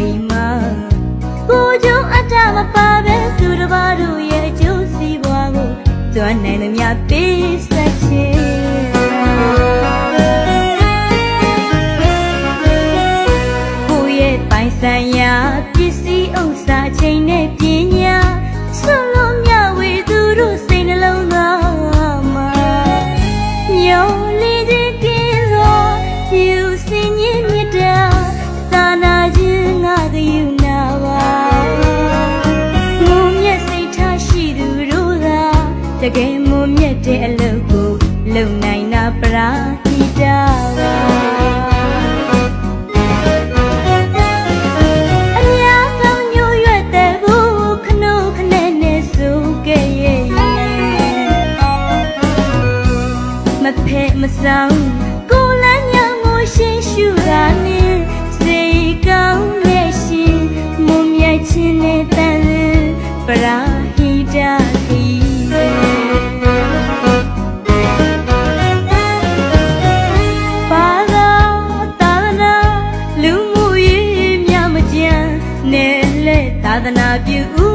သည်မှာကိုကျုံအတမပါပဲသူတစ်ပါးတို့ရဲ့အကျိုးစီးပွားကိုကြွနိုင်သမျှပေးဆက်ခြင်းကိုရဲ့ပိုင်ဆိုင်ရာပစ္စည်း တကယ်မွန်မြတ်တဲ့အလုပ်ကိုလုံနိုင်တာပရာဟိတာကအများဆုံးညို့ရွက်တဲ့ဘူးခနုခနဲ့နဲ့ဆိုခဲ့ရဲ့မဖဲမဆောင်ကိုလမ်းညောင်းကိုရှင်းရှုတာနဲ့စေကောင်းရဲ့ရှင်မွန်မြတ်ခြင်းနဲ့တန်ပရာဟိတာခီ I love you.